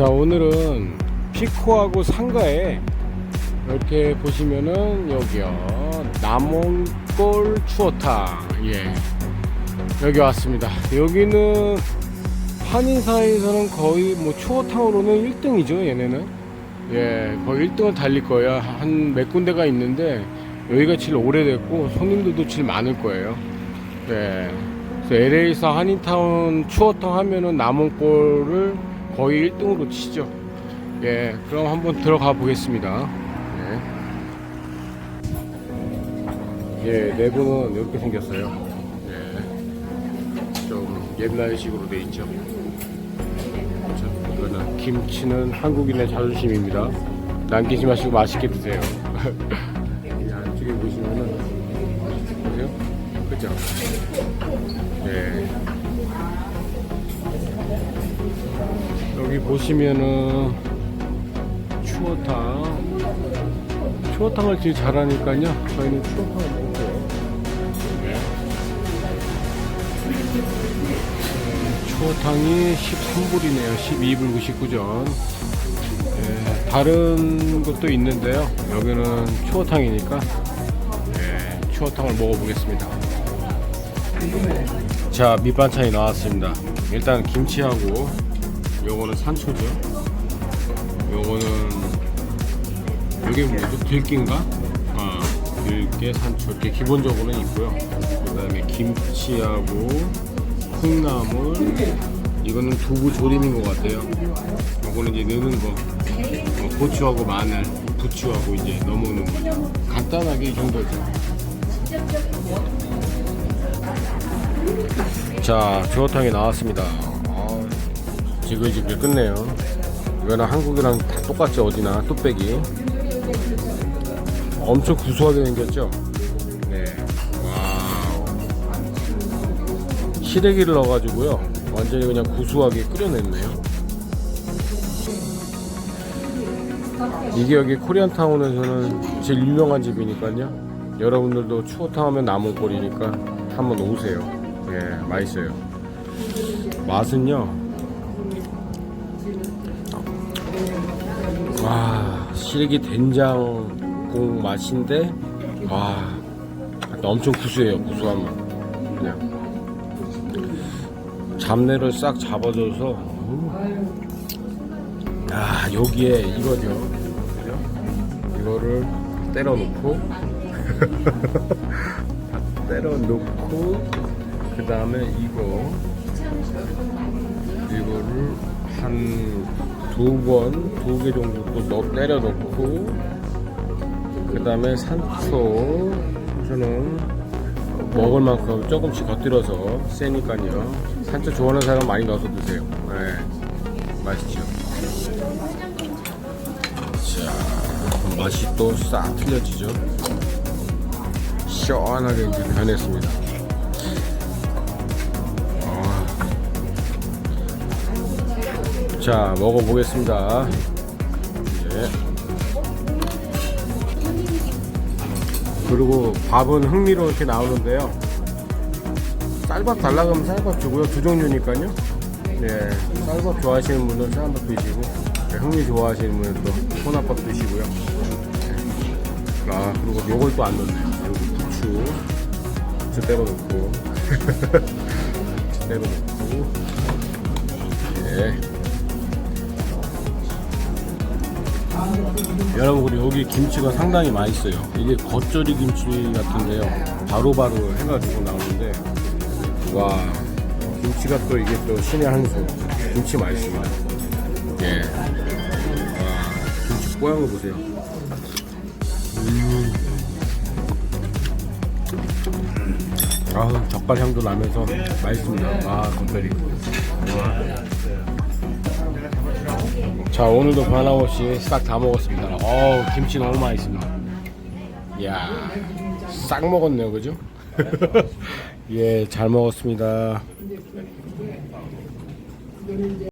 자 오늘은 피코하고 상가에 이렇게 보시면은 여기요. 남원골 추어탕. 예. 여기 왔습니다. 여기는 한인사에서는 거의 뭐 추어탕으로는 1등이죠 얘네는. 예 거의 1등을 달릴 거예요. 한 몇 군데가 있는데 여기가 제일 오래됐고 손님들도 제일 많을 거예요. 예. 그래서 LA에서 한인타운 추어탕 하면은 남원골을 거의 1등으로 치죠. 예 그럼 한번 들어가 보겠습니다. 예, 예 내부는 이렇게 생겼어요. 예, 좀 옛날식으로 돼 있죠. 자, 이거는 김치는 한국인의 자존심입니다. 남기지 마시고 맛있게 드세요. 이 안쪽에 보시면은 보세요. 그죠 보시면은 추어탕. 추어탕을 제일 잘하니까요. 저희는 추어탕을 먹고요. 네. 추어탕이 13불이네요. 12불 99전. 예, 다른 것도 있는데요. 여기는 추어탕이니까. 예, 추어탕을 먹어보겠습니다. 자 밑반찬이 나왔습니다. 일단 김치하고 요거는 산초죠 요거는 이게 뭐죠? 들깨인가? 아, 들깨, 산초 이렇게 기본적으로는 있고요. 그 다음에 김치하고 콩나물 이거는 두부 조림인 것 같아요. 요거는 이제 넣는 거 어, 고추하고 마늘, 부추하고 이제 넣어먹는 거죠. 간단하게 이 정도죠. 자, 주어탕이 나왔습니다. 아, 지글지글 끝내요. 이거는 한국이랑 다 똑같죠, 어디나 뚝배기. 엄청 구수하게 생겼죠? 네. 와우. 시래기를 넣어가지고요. 완전히 그냥 구수하게 끓여냈네요. 이게 여기 코리안타운에서는 제일 유명한 집이니까요. 여러분들도 추어탕 하면 나무골이니까 한번 오세요. 예, 맛있어요. 맛은요. 와, 시래기 된장국 맛인데, 와, 엄청 구수해요, 구수한 맛. 그냥. 잡내를 싹 잡아줘서, 아, 여기에 이거죠. 이거를 때려 놓고, 때려 놓고, 그 다음에 이거, 이거를 한 두 번, 두 개 정도 또 넣, 때려 넣고, 그 다음에 산초, 저는 먹을 만큼 조금씩 곁들여서 세니까요. 산초 좋아하는 사람 많이 넣어서 드세요. 네, 맛있죠. 자, 맛이 또 싹 틀려지죠. 시원하게 이제 변했습니다. 자 먹어보겠습니다. 예. 그리고 밥은 흥미로운게 나오는데요. 쌀밥 달라 그러면 쌀밥 주고요. 두 종류니까요. 네, 쌀밥 좋아하시는 분은 쌀밥 드시고 네, 흥미 좋아하시는 분은 또 혼합밥 드시고요. 네. 아 그리고 요걸 또 안 넣네요. 여기 부추. 부추 때려 넣고. 부추 때려 넣고. 예. 여러분 그리고 여기 김치가 상당히 맛있어요. 이게 겉절이 김치 같은데요. 바로 바로 해가지고 나오는데 와 김치가 또 이게 또 신의 한수. 김치 맛있습니다 예. 와 김치 뽀얀 거 보세요. 음. 아우 젓갈 향도 나면서 맛있습니다. 아 겉절이. 와. 자 오늘도 변함없이 싹 다 먹었습니다. 어우 김치 너무 맛있습니다. 이야 싹 먹었네요 그죠? 예 잘 먹었습니다